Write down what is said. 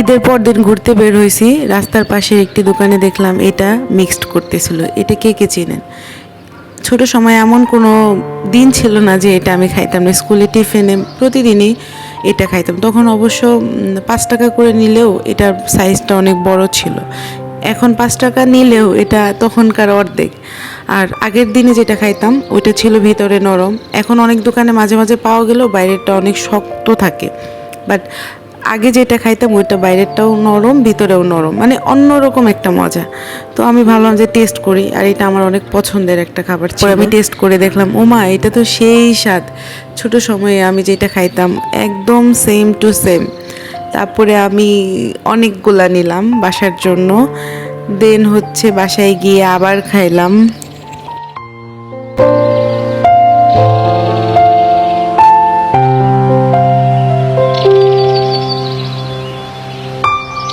ঈদের পর দিন ঘুরতে বের হয়েছি, রাস্তার পাশে একটি দোকানে দেখলাম এটা মিক্সড করতেছিল। এটা কে কে চেনেন? ছোট সময় এমন কোনো দিন ছিল না যে এটা আমি খাইতাম না। স্কুলে টিফিনে প্রতিদিনই এটা খাইতাম। তখন অবশ্য পাঁচ টাকা করে নিলেও এটার সাইজটা অনেক বড় ছিল। এখন পাঁচ টাকা নিলেও এটা তখনকার অর্ধেক। আর আগের দিনে যেটা খাইতাম, ওইটা ছিল ভিতরে নরম। এখন অনেক দোকানে মাঝে মাঝে পাওয়া গেলেও বাইরেরটা অনেক শক্ত থাকে। বাট আগে যেটা খাইতাম ওইটা বাইরেরটাও নরম ভিতরেও নরম। মানে অন্যরকম একটা মজা। তো আমি ভাবলাম যে টেস্ট করি আর এটা আমার অনেক পছন্দের একটা খাবার ছিল। আমি টেস্ট করে দেখলাম ওমা এটা তো সেই স্বাদ। ছোট সময়ে আমি যেটা খাইতাম একদম সেম টু সেম তারপরে আমি অনেকগুলা নিলাম বাসার জন্য। দেন হচ্ছে বাসায় গিয়ে আবার খাইলাম।